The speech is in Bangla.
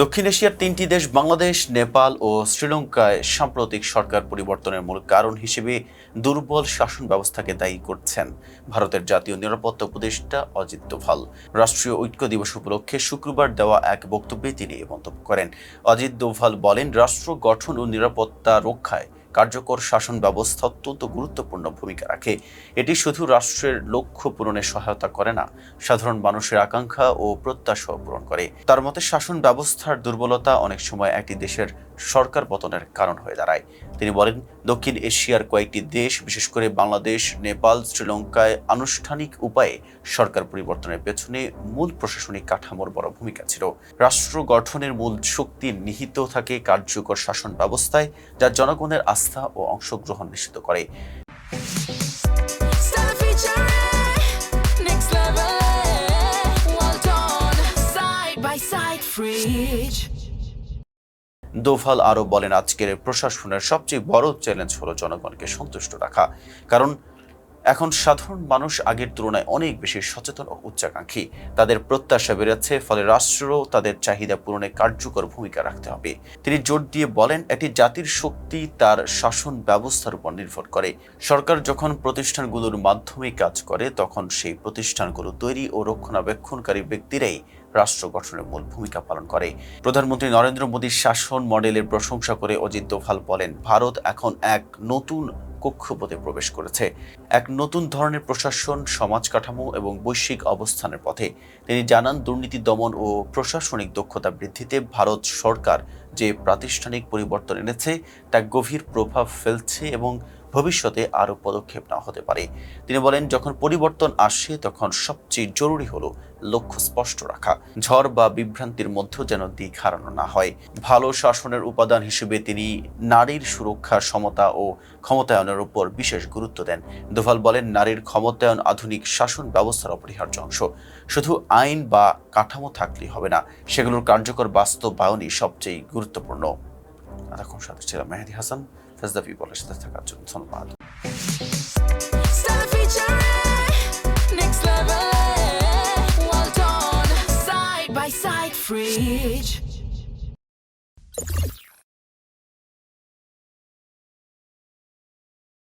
দক্ষিণ এশিয়ার তিনটি দেশ, বাংলাদেশ, নেপাল ও শ্রীলঙ্কায় সাম্প্রতিক সরকার পরিবর্তনের মূল কারণ হিসেবে দুর্বল শাসন ব্যবস্থাকে দায়ী করছেন ভারতের জাতীয় নিরাপত্তা উপদেষ্টা অজিত দোভাল। রাষ্ট্রীয় ঐক্য দিবস উপলক্ষে শুক্রবার দেওয়া এক বক্তব্যে তিনি এ মন্তব্য করেন। অজিত দোভাল বলেন, রাষ্ট্র গঠন ও নিরাপত্তা রক্ষায় কার্যকর শাসন ব্যবস্থা অত্যন্ত গুরুত্বপূর্ণ ভূমিকা রাখে। এটি শুধু রাষ্ট্রের লক্ষ্য পূরণে সহায়তা করে না, সাধারণ মানুষের আকাঙ্ক্ষা ও প্রত্যাশাও পূরণ করে। তার মতে, শাসন ব্যবস্থার দুর্বলতা অনেক সময় একটি দেশের সরকার পতনের কারণ হয়ে দাঁড়ায়। তিনি বলেন, দক্ষিণ এশিয়ার কয়েকটি দেশ, বিশেষ করে বাংলাদেশ, নেপাল, শ্রীলঙ্কায় আনুষ্ঠানিক উপায়ে সরকার পরিবর্তনের পেছনে মূল প্রশাসনিক কাঠামোর বড় ভূমিকা ছিল। রাষ্ট্র গঠনের মূল শক্তি নিহিত থাকে কার্যকর শাসন ব্যবস্থায়, যা জনগণের আস্থা ও অংশগ্রহণ নিশ্চিত করে। Stella দোভাল আরও বলেন, আজকের প্রশাসনের সবচেয়ে বড় চ্যালেঞ্জ হলো জনগণকে সন্তুষ্ট রাখা। কারণ এখন সাধারণ মানুষ আগের তুলনায় অনেক বেশি সচেতন ও উচ্চাকাঙ্ক্ষী। তাদের প্রত্যাশা বেড়েছে, ফলে রাষ্ট্রও তাদের চাহিদা পূরণে কার্যকর ভূমিকা রাখতে হবে। তিনি জোর দিয়ে বলেন, এটি জাতির শক্তি, তার শাসন ব্যবস্থার উপর নির্ভর করে। সরকার যখন প্রতিষ্ঠানগুলোর মাধ্যমে কাজ করে, তখন সেই প্রতিষ্ঠানগুলো তৈরি ও রক্ষণাবেক্ষণকারী ব্যক্তিরাই রাষ্ট্র গঠনের মূল ভূমিকা পালন করে। প্রধানমন্ত্রী নরেন্দ্র মোদীর শাসন মডেলের প্রশংসা করে অজিত দোভাল বলেন, ভারত এখন এক নতুন কক্ষপথে প্রবেশ করেছে। এক নতুন ধরনের প্রশাসন সমাজ কাঠামো এবং বৈশ্বিক অবস্থানের পথে। তিনি জানান, দুর্নীতি দমন ও প্রশাসনিক দক্ষতা বৃদ্ধিতে ভারত সরকার যে প্রাতিষ্ঠানিক পরিবর্তন এনেছে, তা গভীর প্রভাব ফেলছে এবং ভবিষ্যতে আরও পদক্ষেপ নেওয়া হতে পারে। তিনি বলেন, যখন পরিবর্তন আসে, তখন সবচেয়ে জরুরি হলো লক্ষ্য স্পষ্ট রাখা। ঝড় বা বিভ্রান্তির মধ্যেও যেন দিক হারানো না হয়। ভালো শাসনের উপাদান হিসেবে তিনি নারীর সুরক্ষা সমতা ও ক্ষমতায়নের উপর বিশেষ গুরুত্ব দেন। দোভাল বলেন, নারীর ক্ষমতায়ন আধুনিক শাসন ব্যবস্থার অপরিহার্য অংশ। শুধু আইন বা কাঠামো থাকলেই হবে না, সেগুলোর কার্যকর বাস্তবায়নই সবচেয়ে গুরুত্বপূর্ণ। এতক্ষণ সাথে ছিলাম মেহেদি হাসান ফেজদা পিপলের সাথে থাকার জন্য ধন্যবাদ Stella featuring next level. Well done, side by side, fridge.